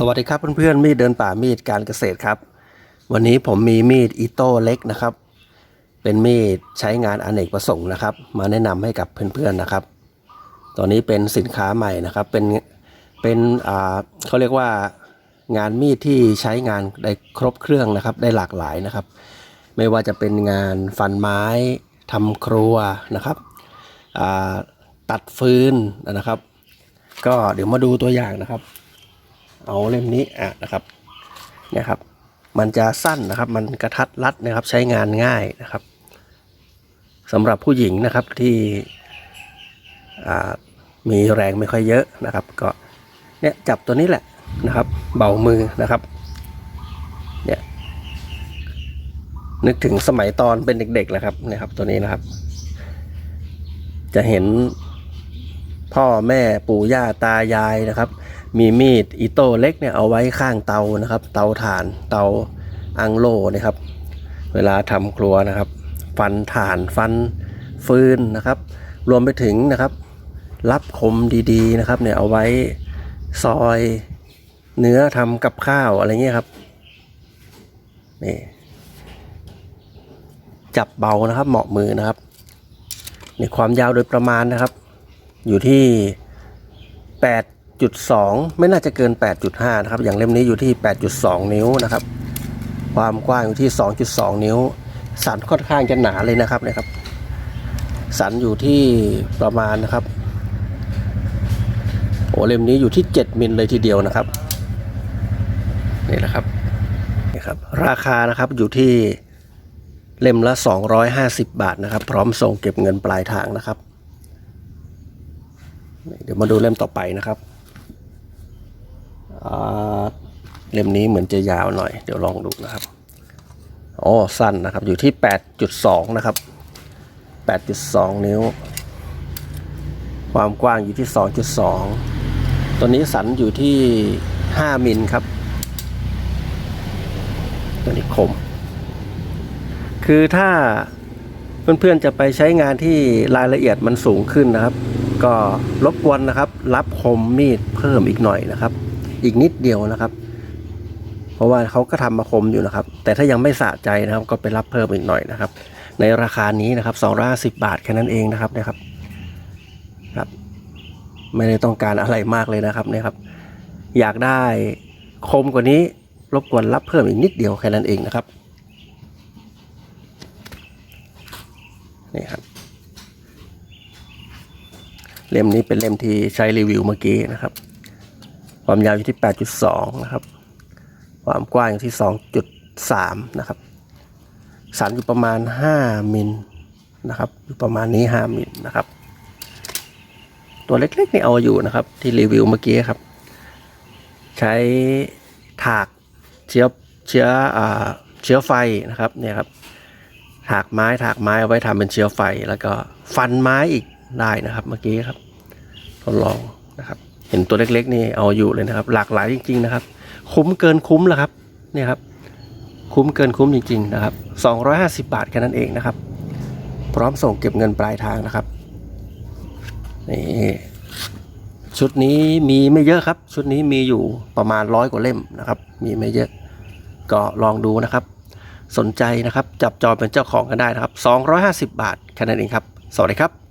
สวัสดีครับเพื่อนๆมีดเดินป่ามีดการเกษตรครับ วันนี้ผมมีมีดอิโต้เล็กนะครับ เป็นมีดใช้งานอเนกประสงค์นะครับ มาแนะนำให้กับเพื่อนๆนะครับ ตอนนี้เป็นสินค้าใหม่นะครับ เป็นเป็นอ่าเขาเรียกว่างานมีดที่ใช้งานได้ครบเครื่องนะครับ ได้หลากหลายนะครับ ไม่ว่าจะเป็นงานฟันไม้ทำครัวนะครับอ่าตัดฟืนนะครับ ก็เดี๋ยวมาดูตัวอย่างนะครับ เอาเล่มนี้อะนะครับเนี่ยครับ มันจะสั้นนะครับ มันกระทัดรัดนะครับ ใช้งานง่ายนะครับสำหรับผู้หญิงนะครับที่มีแรงไม่ค่อยเยอะนะครับ ก็เนี่ยจับตัวนี้แหละนะครับ เบามือนะครับเนี่ยนึกถึงสมัยตอนเป็นเด็กๆแหละครับเนี่ยครับ ตัวนี้นะครับ จะเห็นพ่อแม่ปู่ย่าตายายนะครับ มีมีดอิโต้เล็กเนี่ยเอาไว้ข้างเตานะครับ เตาถ่านเตาอังโลนะครับ เวลาทำครัวนะครับ ฟันถ่านฟันฟืนนะครับ รวมไปถึงนะครับ รับคมดีๆนะครับเนี่ยเอาไว้ซอยเนื้อทำกับข้าวอะไรเงี้ยครับนี่จับเบานะครับ เหมาะมือนะครับในความยาวโดยประมาณนะครับ อยู่ที่ 8.2 ไม่น่าจะเกิน 8.5 นะครับ อย่างเล่มนี้อยู่ที่ 8.2 นิ้วนะครับ ความกว้างอยู่ที่ 2.2 นิ้ว สันค่อนข้างจะหนาเลยนะครับนะครับ สันอยู่ที่ประมาณนะครับ โอ้เล่มนี้อยู่ที่ 7 มิลเลยทีเดียวนะครับ นี่นะครับ นี่ครับ ราคานะครับอยู่ที่เล่มละ 250 บาทนะครับ พร้อมส่งเก็บเงินปลายทางนะครับ เดี๋ยวมาดูเล่มต่อไปนะครับ เล่มนี้เหมือนจะยาวหน่อย เดี๋ยวลองดูนะครับโอ้สั้นนะครับ อยู่ที่ 8.2 นะครับ 8.2 นิ้ว ความกว้างอยู่ที่ 2.2 ตัวนี้สันอยู่ที่ 5 มิลครับ ตัวนี้คม คือถ้าเพื่อนๆจะไปใช้งานที่รายละเอียดมันสูงขึ้นนะครับ ก็รบกวนนะครับ รับคมมีดเพิ่มอีกหน่อยนะครับ อีกนิดเดียวนะครับ เพราะว่าเขาก็ทำมาคมอยู่นะครับ แต่ถ้ายังไม่สะใจนะครับ ก็ไปรับเพิ่มอีกหน่อยนะครับ ในราคานี้นะครับ250บบาทแค่นั้นเองนะครับนะครับ ครับ ไม่ได้ต้องการอะไรมากเลยนะครับนี่ยครับ อยากได้คมกว่านี้รบกวนรับเพิ่มอีกนิดเดียวแค่นั้นเองนะครับนี่ครับเล่มนี้เป็นเล่มที่ใช้รีวิวเมื่อกี้นะครับ ความยาวอยู่ที่ 8.2 นะครับ ความกว้างอยู่ที่ 2.3 นะครับ สันอยู่ประมาณ 5 มิลนะครับอยู่ประมาณนี้ 5 มิลนะครับ ตัวเล็กๆนี่เอาอยู่นะครับ ที่รีวิวเมื่อกี้ครับ ใช้ถากเชื้อเชื้ออเชื้อไฟนะครับเนี่ยครับถากไม้ถากไม้เอาไว้ทำเป็นเชื้อไฟ แล้วก็ฟันไม้อีกได้นะครับ เมื่อกี้ครับ ทดลองนะครับ เห็นตัวเล็กๆนี่เอาอยู่เลยนะครับ หลากหลายจริง ๆ นะครับ คุ้มเกินคุ้มแล้วครับเนี่ยครับ คุ้มเกินคุ้มจริง ๆ นะครับ 250 บาทแค่นั้นเองนะครับ พร้อมส่งเก็บเงินปลายทางนะครับนี่ชุดนี้มีไม่เยอะครับ ชุดนี้มีอยู่ประมาณร้อยกว่าเล่มนะครับ มีไม่เยอะก็ลองดูนะครับ สนใจนะครับ จับจองเป็นเจ้าของกันได้นะครับ 250 บาทแค่นั้นเองครับ สวัสดีครับ